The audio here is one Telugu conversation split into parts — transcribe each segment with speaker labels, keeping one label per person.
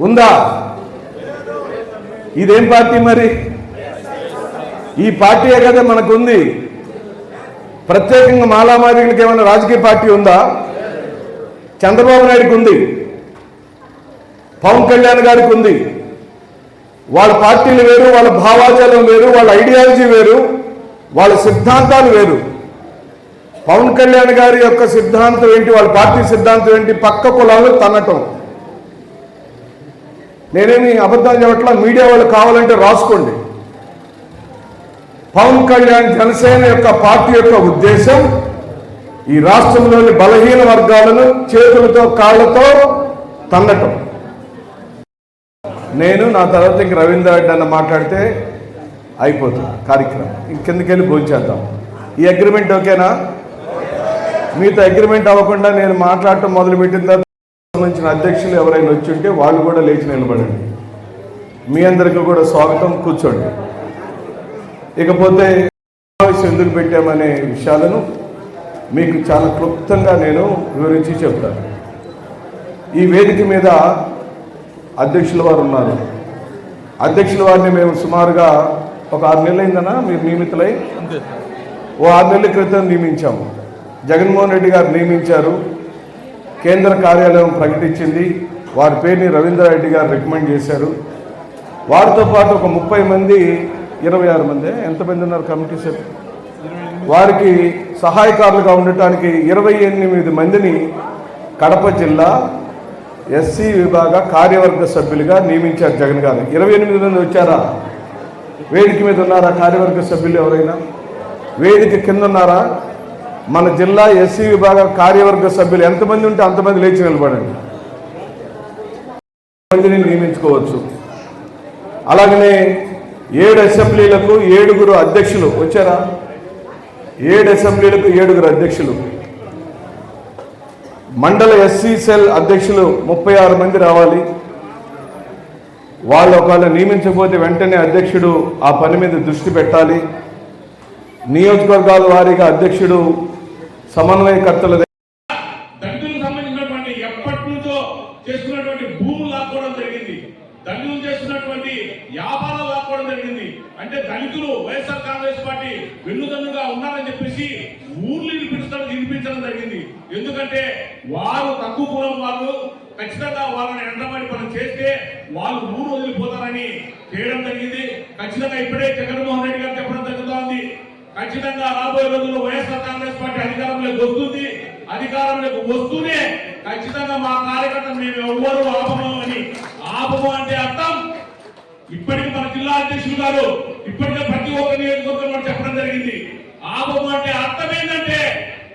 Speaker 1: ఉందా? ఇదేం పార్టీ మరి? ఈ పార్టీయే కదా మనకు ఉంది ప్రత్యేకంగా మాలామాదిగలకి ఏమైనా రాజకీయ పార్టీ ఉందా? చంద్రబాబు నాయుడికి ఉంది. పవన్ కళ్యాణ్ గారికి ఉంది. వాళ్ళ పార్టీలు వేరు వాళ్ళ భావాజాలం వేరు వాళ్ళ ఐడియాలజీ వేరు వాళ్ళ సిద్ధాంతాలు వేరు. పవన్ కళ్యాణ్ గారి యొక్క సిద్ధాంతం ఏంటి? వాళ్ళ పార్టీ సిద్ధాంతం ఏంటి? పక్క కులాలు తన్నటం నేనేమి అబద్ధాలు చెప్పట్లా? మీడియా వాళ్ళు కావాలంటే రాసుకోండి. పవన్ కళ్యాణ్ జనసేన యొక్క పార్టీ యొక్క ఉద్దేశం ఈ రాష్ట్రంలోని బలహీన వర్గాలను చేతులతో కాళ్ళతో తన్నటం. నేను నా తర్వాత ఇంక రవీంద్ర రెడ్డి అన్న మాట్లాడితే అయిపోతుంది కార్యక్రమం. ఇంకెందుకెళ్ళి భోంచేద్దాం ఈ అగ్రిమెంట్ ఓకేనా? మీతో అగ్రిమెంట్ అవ్వకుండా నేను మాట్లాడటం మొదలుపెట్టిన తర్వాత సంబంధించిన అధ్యక్షులు ఎవరైనా వచ్చి ఉంటే వాళ్ళు కూడా లేచి నిలబడండి. మీ అందరికీ కూడా స్వాగతం. కూర్చోండి. ఇకపోతే సమావేశం ఎందుకు పెట్టామనే విషయాలను మీకు చాలా క్లుప్తంగా నేను వివరించి చెప్తాను. ఈ వేదిక మీద అధ్యక్షుల వారు ఉన్నారు. అధ్యక్షుల వారిని మేము సుమారుగా ఒక ఆరు నెలలు అయిందనా మీరు నియమితులై? ఓ ఆరు నెలల క్రితం నియమించాము. జగన్మోహన్ రెడ్డి గారు నియమించారు. కేంద్ర కార్యాలయం ప్రకటించింది. వారి పేరుని రవీంద్రారెడ్డి గారు రికమెండ్ చేశారు. వారితో పాటు ఒక ముప్పై మంది ఇరవై ఆరు మంది? ఎంతమంది ఉన్నారు కమిటీ సభ్యులు? వారికి సహాయకారులుగా ఉండటానికి ఇరవై ఎనిమిది మందిని కడప జిల్లా ఎస్సీ విభాగ కార్యవర్గ సభ్యులుగా నియమించారు జగన్ గారు. ఇరవై ఎనిమిది మంది వచ్చారా? వేదిక మీద ఉన్నారా కార్యవర్గ సభ్యులు ఎవరైనా? వేదిక కింద ఉన్నారా? మన జిల్లా ఎస్సీ విభాగ కార్యవర్గ సభ్యులు ఎంతమంది ఉంటే అంతమంది లేచి నిలబడండి. మందిని నియమించుకోవచ్చు. అలాగనే ఏడు అసెంబ్లీలకు ఏడుగురు అధ్యక్షులు వచ్చారా? ఏడు అసెంబ్లీలకు ఏడుగురు అధ్యక్షులు. మండల ఎస్సీ సెల్ అధ్యక్షులు ముప్పై ఆరు మంది రావాలి. వాళ్ళు ఒకవేళ నియమించకపోతే వెంటనే అధ్యక్షుడు ఆ పని మీద దృష్టి పెట్టాలి. నియోజకవర్గాల వారీగా అధ్యక్షుడు సమన్వయకర్తల దగ్గర
Speaker 2: సంబంధించినటువంటి ఎప్పటి నుంచో చేస్తున్నటువంటి భూములు లాక్కోవడం జరిగింది. దళితులు చేస్తున్నటువంటి వ్యాపారాలు లాక్కోవడం జరిగింది. అంటే దళితులు వైఎస్ఆర్ కాంగ్రెస్ పార్టీ వెన్నుదన్నుగా ఉన్నారని చెప్పేసి ఊర్లు వినిపించడం వినిపించడం జరిగింది. ఎందుకంటే వారు తక్కువ కులం వాళ్ళు ఖచ్చితంగా వాళ్ళని ఎండబడి మనం చేస్తే వాళ్ళు ఊరు వదిలిపోతారని చేయడం జరిగింది. ఖచ్చితంగా ఇప్పుడే జగన్మోహన్ రెడ్డి గారు చెప్పడం జరుగుతోంది. ఖచ్చితంగా రాబోయే రోజుల్లో వైఎస్ఆర్ కాంగ్రెస్ పార్టీ అధికారంలోకి వస్తుంది అధికారంలోకి వస్తూనే ఖచ్చితంగా మా కార్యకర్తలు మేము ఎవ్వరు ఆపము అని ఆపము అంటే అర్థం. ఇప్పటికి మన జిల్లా అధ్యక్షులు గారు ఇప్పటికే ప్రతి ఒక్క నియోజకవర్గంలో చెప్పడం జరిగింది. ఆపము అంటే అర్థం ఏంటంటే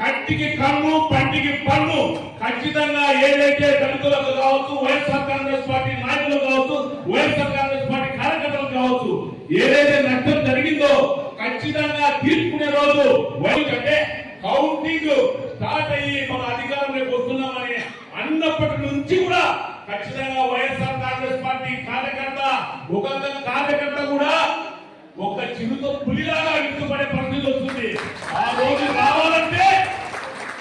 Speaker 2: కట్టికి కన్ను పంటికి పన్ను. ఖచ్చితంగా ఏదైతే దళితులకు కావచ్చు వైఎస్ఆర్ కాంగ్రెస్ పార్టీ నాయకులు కావచ్చు వైఎస్ఆర్ కాంగ్రెస్ పార్టీ కార్యకర్తలు కావచ్చు ఏదైతే నష్టం జరిగిందో ఖచ్చితంగా తీర్చుకునే రోజు వైట్ అంటే కౌంటింగ్ స్టార్ట్ అయ్యి మన అధికారంలోకి వస్తున్నామని అన్నప్పటి నుంచి కూడా ఖచ్చితంగా వైఎస్ఆర్ కాంగ్రెస్ పార్టీ కార్యకర్త ఒక కార్యకర్త కూడా ఒక చిరుతో పులిలాగా విడుతుపడే పరిస్థితి వస్తుంది. ఆ రోజు రావాలంటే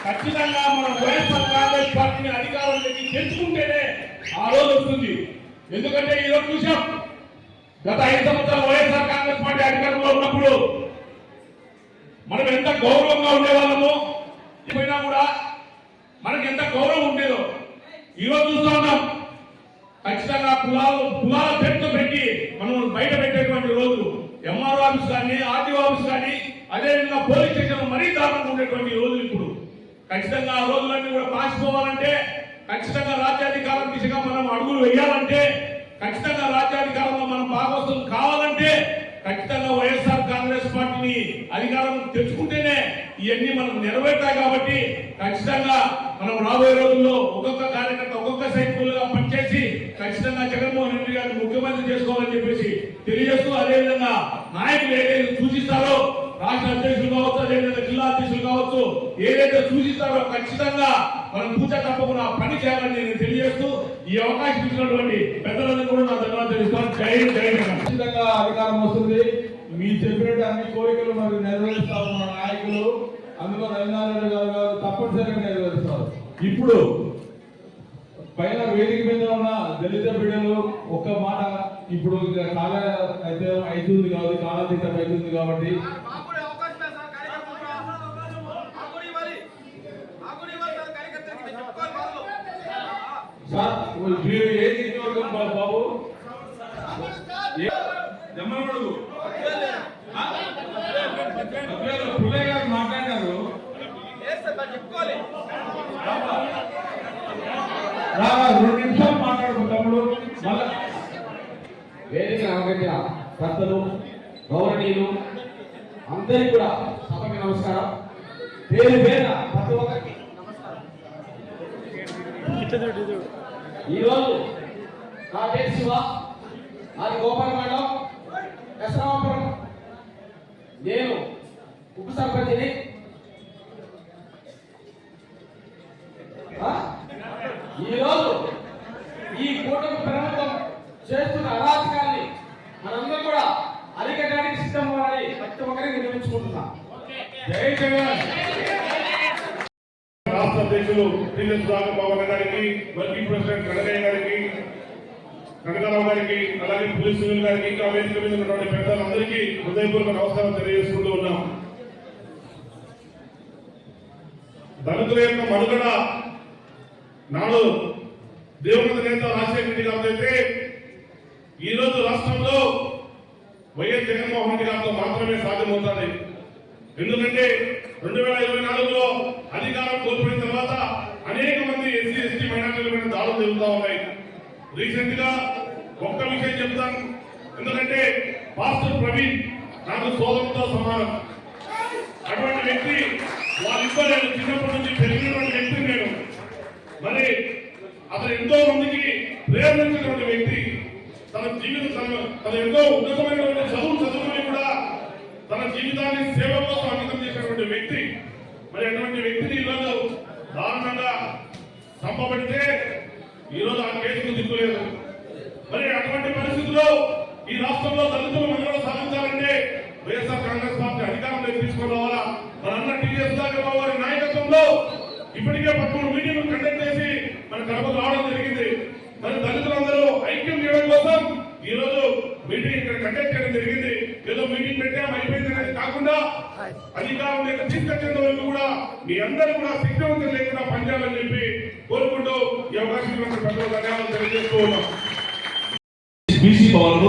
Speaker 2: ఖచ్చితంగా మన వైఎస్ఆర్ కాంగ్రెస్ పార్టీని అధికారంలోకి తెచ్చుకుంటేనే ఆ రోజు వస్తుంది. ఎందుకంటే ఈ రోజు చూసాం గత ఐదు సంవత్సరాలు వైఎస్ఆర్ కాంగ్రెస్ పార్టీ అధికారంలో ఉన్నప్పుడు మనం ఎంత గౌరవంగా ఉండేవాళ్ళము పోయినా కూడా మనకి ఎంత గౌరవం ఉండేదో ఈ రోజు చూస్తా ఉన్నాం ఖచ్చితంగా కులాలు కులాల పేరుతో పెట్టి మనం బయట పెట్టేటువంటి రోజు ఎంఆర్ఓ ఆఫీస్ కానీ ఆర్టీఓ ఆఫీస్ కానీ అదేవిధంగా పోలీస్ స్టేషన్ మరీ దారుణంగా ఉండేటువంటి రోజులు ఇప్పుడు ఖచ్చితంగా ఆ రోజులన్నీ కూడా పాసిపోవాలంటే ఖచ్చితంగా రాజ్యాధికారం దిశగా మనం అడుగులు వేయాలంటే ఖచ్చితంగా రాజ్యాధికారంలో మనం భాగస్వం కావాలంటే ఖచ్చితంగా వైఎస్ఆర్ కాంగ్రెస్ పార్టీని అధికారం తెచ్చుకుంటేనే ఇవన్నీ మనం నెరవేర్తాయి కాబట్టి ఖచ్చితంగా మనం రాబోయే రోజుల్లో ఒక్కొక్క కార్యకర్త ఒక్కొక్క సైకిల్గా పనిచేసి ఖచ్చితంగా జగన్మోహన్ రెడ్డి గారిని ముఖ్యమంత్రి చేసుకోవాలని చెప్పేసి తెలియజేస్తూ అదేవిధంగా నాయకులు ఏదైతే సూచిస్తారో రాష్ట్ర అధ్యక్షులు కావచ్చు అదేవిధంగా కావచ్చు ఏదైతే సూచిస్తారో ఖచ్చితంగా మనం పూజ తప్పకుండా పని చేయాలని నేను తెలియజేస్తూ ఈ అవకాశం ఇచ్చినటువంటి పెద్దలందరూ కూడా నా ధన్యవాదాలు తెలుస్తాను జై జై
Speaker 3: ఖచ్చితంగా అధికారం వస్తుంది. మీరు చెప్పినట్టు అన్ని కోరికలు మరి నెరవేరుస్తారు మన నాయకులు అందులో రవీంద్రారెడ్డి గారు గారు తప్పనిసరిగా నెరవేరుస్తారు. ఇప్పుడు పైన వేదిక మీద ఉన్న దళిత బిడ్డలు ఒక్క మాట ఇప్పుడు కాల అయితే అవుతుంది కాబట్టి కాలాతీతం అవుతుంది కాబట్టి
Speaker 4: మాకు కూడా అవకాశం లేదు సార్ కార్యకర్తలకు కూడా. మాకు కూడా ఇవ్వాలి. మాకు కూడా ఇవ్వాలి సార్ కార్యకర్తలకి. మేము చెప్పుకోవాలి వాళ్ళు.
Speaker 3: సార్ మీరు ఏ నియోజకవర్గం బాబు పుల్లయ్య గారు మాట్లాడినారు రెండు నిమిషాలు మాట్లాడుకో తమ్ముడు.
Speaker 5: వేదిక అవగట్టిన భర్తలు అందరికీ కూడా సభకి నమస్కారం. పేరు పేరున ప్రతి ఒక్కరికి. ఈరోజు నా పేరు శివ. అది గోపాల మండలం దశరామపురం నేను ఉప సర్పంచిని ఆ? ఈరోజు ఈ కూటమి ప్రభుత్వం చేస్తున్న అరాచకాన్ని మనందరం కూడా అరికట్టడానికి సిద్ధం అవ్వాలని ప్రతి ఒక్కరికి నిర్మించుకుంటున్నాం
Speaker 3: జై జగన్
Speaker 2: రాష్ట్ర అధ్యక్షులు టీఎస్ రాఘబాబు గారికి వర్కింగ్ ప్రెసిడెంట్ కనకయ్య గారికి కనకారావు గారికి అలాగే పోలీస్ సివిల్ గారికి ఇంకా వేదిక మీద ఉన్నటువంటి పెద్దలందరికీ హృదయపూర్వక నమస్కారం తెలియజేసుకుంటూ ఉన్నాం. దళితుల యొక్క మనుగడ నాడు దేవుని నేత రాజశేఖర రెడ్డి గారితో ఈ రోజు రాష్ట్రంలో వైఎస్ జగన్మోహన్ రెడ్డి గారితో మాత్రమే సాధ్యమవుతుంది. ఎందుకంటే రెండు వేల ఇరవై నాలుగులో అధికారం కోల్పోయిన తర్వాత అనేక మంది ఎస్సీ ఎస్టీ మైనార్టీల మీద దాడులు జరుగుతూ ఉన్నాయి. రీసెంట్గా ఒక్క విషయం చెప్తాను. ఎందుకంటే పాస్టర్ ప్రవీణ్ నాకు సోదరుతో సమానం. అటువంటి వ్యక్తి వాళ్ళిద్దరు నేను చిన్నప్పటి నుంచి పెరిగినటువంటి వ్యక్తి నేను. మరి అతను ఎంతో మందికి ప్రేరణించినటువంటి వ్యక్తి. తన జీవితం తన తన ఎంతో ఉన్నతమైనటువంటి చదువు చదువు కూడా తన జీవితాన్ని సేవ కోసం అంకితం చేసినటువంటి వ్యక్తి మరి అటువంటి వ్యక్తిని ఈరోజు దారుణంగా చంపబడితే ఈరోజు ఆ కేసుకు దిక్కులేదు మరి అటువంటి పరిస్థితుల్లో ఈ రాష్ట్రంలో దళితుల మనుగడ సాధించాలంటే వైఎస్ఆర్ కాంగ్రెస్ పార్టీ అధికారంలోకి తీసుకొని రావాలా మన అన్న టీఎస్ రాఘబాబు గారి నాయకత్వంలో ఇప్పటికే పదమూడు మీటింగ్లు కండక్ట్ చేసి మన కడపకు రావడం జరిగింది మరి దళితులందరూ ఐక్యం చేయడం కోసం ఈ రోజు మీటింగ్ ఇక్కడ కండక్ట్ చేయడం జరిగింది. ఏదో మీటింగ్ పెట్టాం అయిపోయింది అనేది కాకుండా అధికారం లేక తీసుకొచ్చేంత వరకు కూడా మీ అందరూ కూడా శక్తివంతం లేకుండా పనిచేయాలని చెప్పి కోరుకుంటూ ఈ అవకాశం ధన్యవాదాలు తెలియజేస్తూ ఉన్నాం. బీసీ భవన్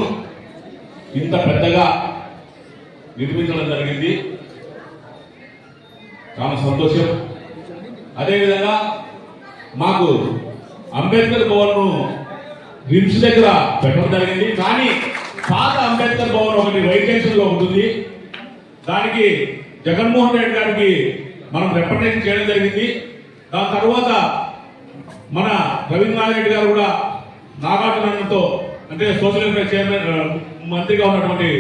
Speaker 2: ఇంత పెద్దగా నిర్మించడం జరిగింది. చాలా సంతోషం. అదేవిధంగా మాకు అంబేద్కర్ భవన్ రిమ్స్ దగ్గర పెట్టడం జరిగింది. కానీ పాత అంబేద్కర్ భవన్ ఒకటి వైకేషన్లో ఉంటుంది. దానికి జగన్మోహన్ రెడ్డి గారికి మనం రిప్రజెంట్ చేయడం జరిగింది. దాని తర్వాత మన రవీంద్రనాథ్ రెడ్డి గారు కూడా నాగార్జునతో అంటే సోషల్ చైర్మన్ మంత్రిగా ఉన్నటువంటి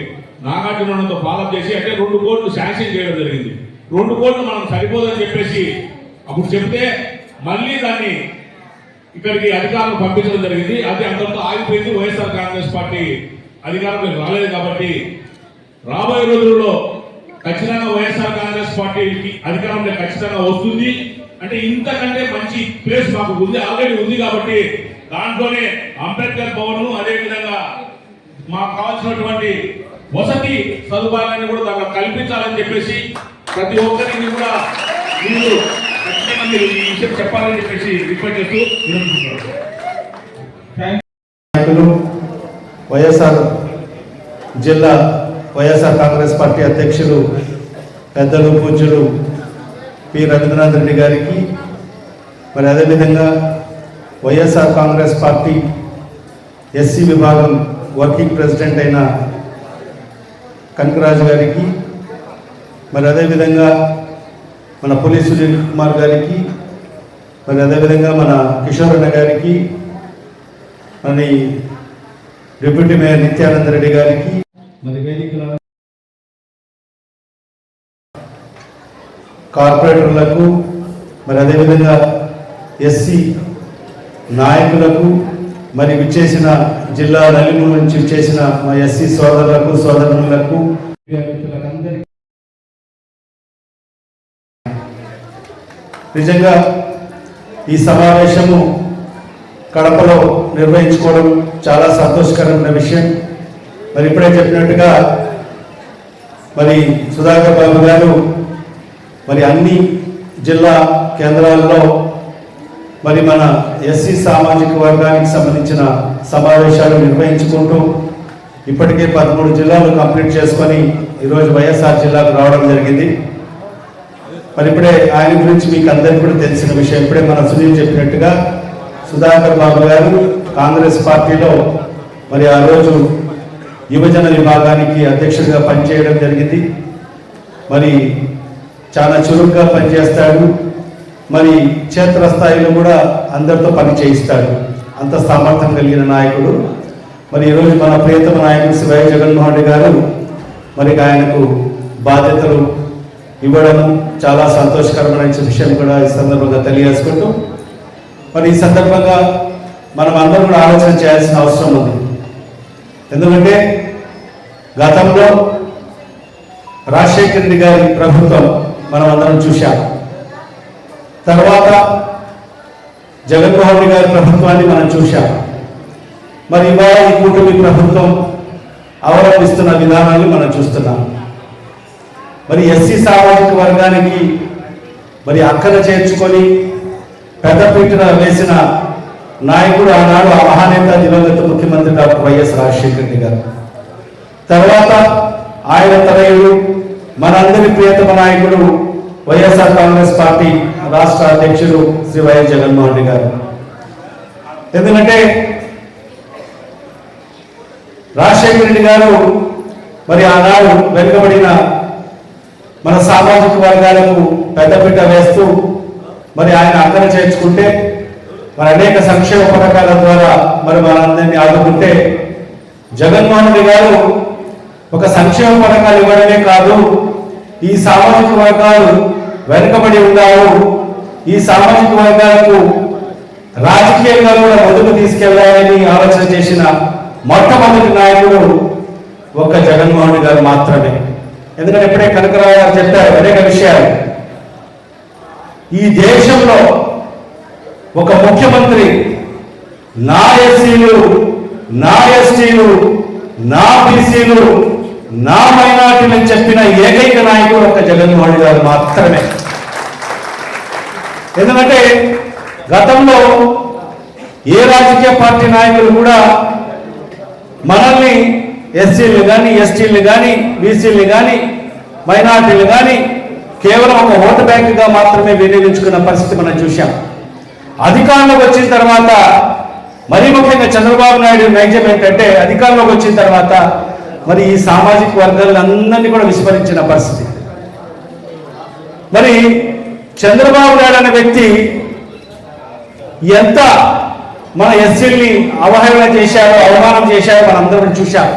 Speaker 2: నాగార్జునతో ఫాలోఅప్ చేసి అంటే రెండు కోట్లు శాంక్షన్ చేయడం జరిగింది. రెండు కోట్లు మనం సరిపోదని చెప్పేసి అప్పుడు చెప్తే మళ్ళీ దాన్ని ఇక్కడికి అధికారులు పంపించడం జరిగింది. అది అంతటితో ఆగిపోయింది. వైఎస్ఆర్ కాంగ్రెస్ పార్టీ అధికారంలోకి రాలేదు కాబట్టి రాబోయే రోజుల్లో ఖచ్చితంగా వైఎస్ఆర్ కాంగ్రెస్ పార్టీకి అధికారంలో ఖచ్చితంగా వస్తుంది. అంటే ఇంతకంటే మంచి ప్లేస్ మాకు ఉంది ఆల్రెడీ ఉంది కాబట్టి దాంట్లోనే అంబేద్కర్ భవన్ అదే విధంగా మాకు కావాల్సినటువంటి వసతి సదుపాయాలను కూడా దాంట్లో కల్పించాలని చెప్పేసి ప్రతి ఒక్కరికి కూడా మీరు ఖచ్చితంగా మీరు ఈ విషయం చెప్పాలని చెప్పేసి రిక్వెస్ట్ చేస్తూ
Speaker 6: వైఎస్ఆర్ జిల్లా వైఎస్ఆర్ కాంగ్రెస్ పార్టీ అధ్యక్షులు పెద్దలు పూజ్యులు పి. రవీంద్రనాథ్ రెడ్డి గారికి. మరి అదేవిధంగా వైఎస్ఆర్ కాంగ్రెస్ పార్టీ ఎస్సీ విభాగం వర్కింగ్ ప్రెసిడెంట్ అయిన కనకరాజు గారికి మరి అదేవిధంగా మన పోలీసు సునీల్ కుమార్ గారికి మరి అదేవిధంగా మన కిషోర్ అన్న గారికి అని డిప్యూటీ మేయర్ నిత్యానంద రెడ్డి గారికి మరి వేదికల కార్పొరేటర్లకు మరి అదేవిధంగా ఎస్సీ నాయకులకు మరి విచ్చేసిన జిల్లా నలుగురు నుంచి విచ్చేసిన మా ఎస్సీ సోదరులకు సోదరులకు నిజంగా ఈ సమావేశము కడపలో నిర్వహించుకోవడం చాలా సంతోషకరమైన విషయం. మరి ఇప్పుడే చెప్పినట్టుగా మరి సుధాకర్ బాబు గారు మరి అన్ని జిల్లా కేంద్రాల్లో మరి మన ఎస్సీ సామాజిక వర్గానికి సంబంధించిన సమావేశాలు నిర్వహించుకుంటూ ఇప్పటికే పదమూడు జిల్లాలు కంప్లీట్ చేసుకొని ఈరోజు వైఎస్ఆర్ జిల్లాకు రావడం జరిగింది. మరి ఇప్పుడే ఆయన గురించి మీకు అందరికీ కూడా తెలిసిన విషయం. ఇప్పుడే మన సునీల్ చెప్పినట్టుగా సుధాకర్ బాబు గారు కాంగ్రెస్ పార్టీలో మరి ఆ రోజు యువజన విభాగానికి అధ్యక్షుడిగా పనిచేయడం జరిగింది. మరి చాలా చురుగ్గా పనిచేస్తాడు. మరి క్షేత్రస్థాయిలో కూడా అందరితో పని చేయిస్తాడు. అంత సామర్థ్యం కలిగిన నాయకుడు. మరి ఈరోజు మన ప్రియతమ నాయకుడు శివయ్య జగన్మోహన్ రెడ్డి గారు మరి ఆయనకు బాధ్యతలు ఇవ్వడం చాలా సంతోషకరమైన విషయం కూడా ఈ సందర్భంగా తెలియజేసుకుంటూ మరి ఈ సందర్భంగా మనం అందరం కూడా ఆలోచన చేయాల్సిన అవసరం ఉంది. ఎందుకంటే గతంలో రాజశేఖర రెడ్డి గారి ప్రభుత్వం మనం అందరం చూశాం. తర్వాత జగన్మోహన్ రెడ్డి గారి ప్రభుత్వాన్ని మనం చూశాం. మరి ఇవాళ ఈ కూటమి ప్రభుత్వం అవలంబిస్తున్న విధానాన్ని మనం చూస్తున్నాం. మరి ఎస్సీ సామాజిక వర్గానికి మరి అక్కన చేర్చుకొని పెద్దపీటన వేసిన నాయకుడు ఆనాడు ఆ మహానేత దివంగత ముఖ్యమంత్రి డాక్టర్ వైఎస్ రాజశేఖర రెడ్డి గారు. తర్వాత ఆయన తనయుడు మనందరి ప్రియతమ నాయకుడు వైఎస్ఆర్ కాంగ్రెస్ పార్టీ రాష్ట్ర అధ్యక్షుడు శ్రీ వైఎస్ జగన్మోహన్ రెడ్డి గారు. ఎందుకంటే రాజశేఖర రెడ్డి గారు మరి ఆనాడు వెనుకబడిన మన సామాజిక వర్గాలకు పెద్దపీట వేస్తూ మరి ఆయన అర్థం చేర్చుకుంటే మరి అనేక సంక్షేమ పథకాల ద్వారా మరి మనందరినీ ఆదుకుంటే జగన్మోహన్ రెడ్డి గారు ఒక సంక్షేమ పథకాలు ఇవ్వడమే కాదు ఈ సామాజిక వర్గాలు వెనుకబడి ఉన్నారు. ఈ సామాజిక వర్గాలకు రాజకీయంగా కూడా ముందుకు తీసుకెళ్ళాలని ఆలోచన చేసిన మొట్టమొదటి నాయకుడు ఒక్క జగన్మోహన్ గారు మాత్రమే. ఎందుకంటే ఇప్పుడే కనకరావు గారు చెప్పారు అనేక విషయాలు. ఈ దేశంలో ఒక ముఖ్యమంత్రి నా ఎస్సీలు నా ఎస్టీలు నా బీసీలు నా మైనార్టీలు అని చెప్పిన ఏకైక నాయకుడు ఒక జగన్మోహన్ గారు మాత్రమే. ఎందుకంటే గతంలో ఏ రాజకీయ పార్టీ నాయకులు కూడా మనల్ని ఎస్సీలు కానీ ఎస్టీలు కానీ బీసీలు కానీ మైనార్టీలు కానీ కేవలం ఒక ఓటు బ్యాంకుగా మాత్రమే వినియోగించుకున్న పరిస్థితి మనం చూశాం. అధికారంలోకి వచ్చిన తర్వాత మరీ ముఖ్యంగా చంద్రబాబు నాయుడు నైజం ఏంటంటే అధికారంలోకి వచ్చిన తర్వాత మరి ఈ సామాజిక వర్గాలందరినీ కూడా విస్మరించిన పరిస్థితి. మరి చంద్రబాబు నాయుడు అనే వ్యక్తి ఎంత మన ఎస్సీల్ని అవహేళన చేశారో అవమానం చేశారో మనందరం చూశాం.